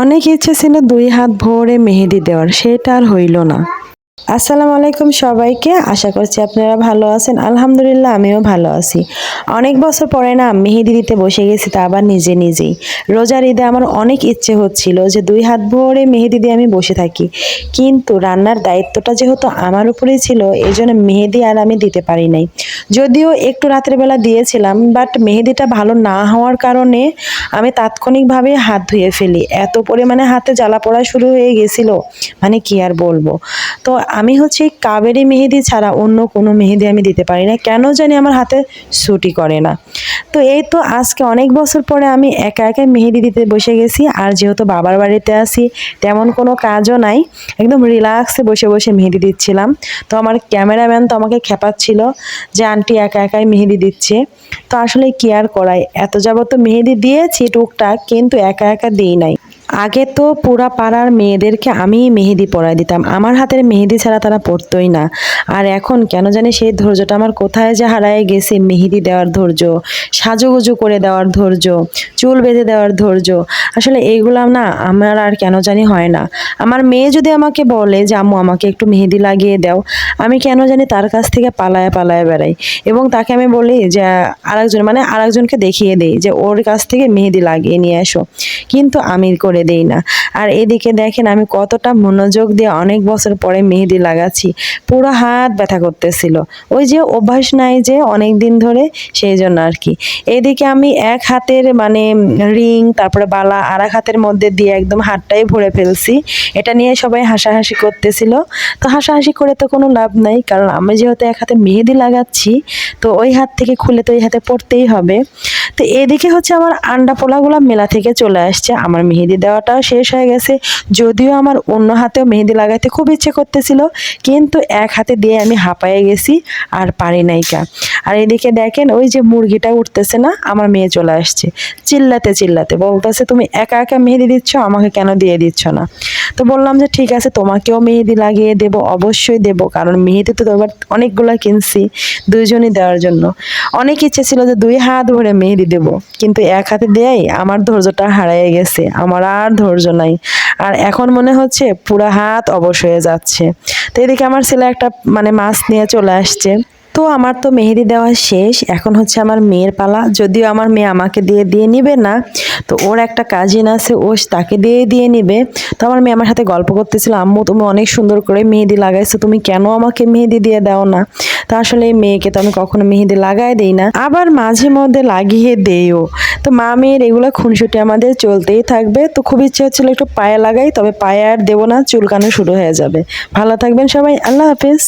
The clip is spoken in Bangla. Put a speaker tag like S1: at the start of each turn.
S1: অনেক ইচ্ছে ছিল দুই হাত ভরে মেহেদি দেওয়ার সেটা আর হইল না। আসসালামু আলাইকুম সবাইকে। আশা করছি আপনারা ভালো আছেন। আলহামদুলিল্লাহ, আমিও ভালো আছি। অনেক বছর পরে না মেহেদি দিতে বসে গেছি তা আবার নিজে নিজেই। রোজার ঈদে আমার অনেক ইচ্ছে হচ্ছিল যে দুই হাত ভরে মেহেদি দিয়ে আমি বসে থাকি। কিন্তু রান্নার দায়িত্বটা যেহেতু আমার উপরেই ছিল এই জন্য মেহেদি আর আমি দিতে পারি নাই। যদিও একটু রাতের বেলা দিয়েছিলাম, বাট মেহেদিটা ভালো না হওয়ার কারণে আমি তাৎক্ষণিকভাবে হাত ধুয়ে ফেলি। এত পরিমাণে হাতে জ্বালা পড়া শুরু হয়ে গেছিল মানে কি আর বলব? তো আমি হচ্ছে কাবেরি মেহেদি ছাড়া অন্য কোনো মেহেদি আমি দিতে পারি না। কেন জানি আমার হাতে ছুটি করে না। তো এই তো আজকে অনেক বছর পরে আমি একা একা মেহেদি দিতে বসে গেছি আর যেহেতু বাবার বাড়িতে আসি তেমন কোনো কাজও নাই। একদম রিল্যাক্সে বসে বসে মেহেদি দিচ্ছিলাম। তো আমার ক্যামেরাম্যান তো আমাকে খেপাচ্ছিল যে, আন্টি একা একাই মেহেদি দিচ্ছে। তো আসলে কি আর করাই? এত যাবত মেহেদি দিয়েছি টুকটাক, কিন্তু একা একা দিই নাই। আগে তো পুরা পাড়ার মেয়েদেরকে আমি মেহেদি পরাই দিতাম। আমার হাতের মেহেদি ছাড়া তারা পরতই না। আর এখন কেন জানি সেই ধৈর্যটা আমার কোথায় যে হারায় গেছে মেহেদি দেওয়ার ধৈর্য, সাজুগুজু করে দেওয়ার ধৈর্য, চুল বেঁধে দেওয়ার ধৈর্য। আসলে এইগুলো না আমার আর কেন জানি হয় না। আমার মেয়ে যদি আমাকে বলে যে, আম্মু, আমাকে একটু মেহেদি লাগিয়ে দাও। আমি কেন জানি তার কাছ থেকে পালায় পালায় বেড়াই। এবং তাকে আমি বলি যে, আরেকজন মানে আরেকজনকে দেখিয়ে দেই যে, ওর কাছ থেকে মেহেদি লাগিয়ে নিয়ে আসো কিন্তু আমি করে দেই না। আর এদিকে দেখেন আমি কতটা মনোযোগ দিয়ে অনেক বছর পরে মেহেদি লাগাচ্ছি। পুরো হাত ব্যথা করতেছিল। ওই যে অভ্যাস নাই যে অনেক দিন ধরে সেই জন্য আর কি। এদিকে আমি এক হাতের মানে রিং, তারপরে বালা আর এক হাতের মধ্যে দিয়ে একদম হাতটাই ভরে ফেলছি। এটা নিয়ে সবাই হাসাহাসি করতেছিল। তো হাসাহাসি করে তো কোনো লাভ নাই, কারণ আমি যেহেতু এক হাতে মেহেদি লাগাচ্ছি, তো ওই হাত থেকে খুলে তো ওই হাতে পড়তেই হবে। তো এদিকে হচ্ছে আমার আন্ডা পোলাগুলো মেলা থেকে চলে আসছে। আমার মেহেদি দেওয়াটাও শেষ হয়ে গেছে। যদিও আমার অন্য হাতেও মেহেদি লাগাতে খুব ইচ্ছে করতেছিল, কিন্তু এক হাতে দিয়ে আমি হাঁপায়ে গেছি আর পারি নাইকা আর এদিকে দেখেন ওই যে মুরগিটা উঠতেছে না, আমার মেয়ে চলে আসছে। চিল্লাতে চিল্লাতে বলতেছে, তুমি একা একা মেহেদি দিচ্ছ, আমাকে কেন দিয়ে দিচ্ছ না? তো বললাম যে, ঠিক আছে, তোমাকেও মেহেদি লাগিয়ে দেব, অবশ্যই দেব, কারণ মেহেদি তো এবার অনেকগুলো কিনছি দুইজনই দেওয়ার জন্য। অনেক ইচ্ছে ছিল যে দুই হাত ভরে মেহেদি দেব। কিন্তু এক হাতে দেয়াই আমার ধৈর্যটা হারিয়ে গেছে। আমার আর ধৈর্য নাই। আর এখন মনে হচ্ছে পুরা হাত অবশ হয়ে যাচ্ছে। তো এদিকে আমার ছেলে একটা মানে মাছ নিয়ে চলে আসছে। তো আমার তো মেহেদি দেওয়া শেষ। এখন হচ্ছে আমার মেয়ের পালা। যদিও আমার মেয়ে আমাকে দিয়ে দিয়ে নিবে না, তো ওর একটা কাজিন আছে, ও তাকে দিয়ে দিয়ে নিবে। তো আমার মেয়ে আমার সাথে গল্প করতেছিল, আম্মু, তুমি অনেক সুন্দর করে মেহেদি লাগাইছো। তুমি কেন আমাকে মেহেদি দিয়ে দাও না? তো আসলে মেয়েকে তো আমি কখনো মেহেদি লাগাই দেই না। আবার মাঝে মধ্যে লাগিয়ে দেও তো মা মেয়ের এগুলো খুনসুটি আমাদের চলতেই থাকবে। তো খুব ইচ্ছে হচ্ছিল একটু পায়ে লাগাই, তবে পায়ে আর দেবো না, চুলকানো শুরু হয়ে যাবে। ভালো থাকবেন সবাই, আল্লাহ হাফিজ।